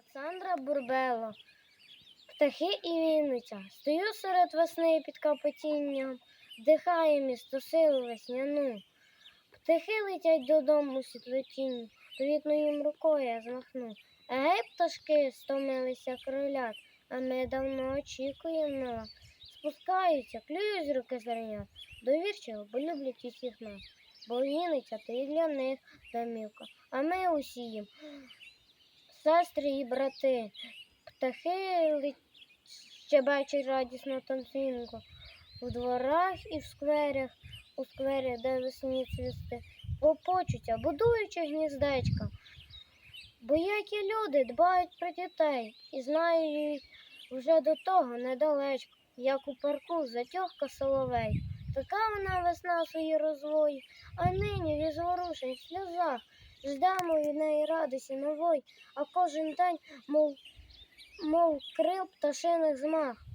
Олександра Бурбело. Птахи і вінниця. Стою серед весни під капотінням, вдихає місто силу весняну. Птахи летять додому світлотінь, привітно їм рукою я змахну. Егей, пташки стомилися крилят, а ми давно очікуємо. Спускаються, клюють з руки зернят, довірчиво, бо люблять усіх нас. Бо Вінниця то і для них домівка, а ми усі їм сестри і брати. Птахи щебечуть радісно танцюнку. У дворах і в скверях, у сквері, де весні цвісти, попочуться, будуючи гніздечка. Бо які люди дбають про дітей і знають вже до того недалечко, як у парку затьохка соловей. Така вона весна свої розвої, а нині від зворушень в сльозах. Від неї радості нової, а кожен день, мов, мов крил пташиних змах.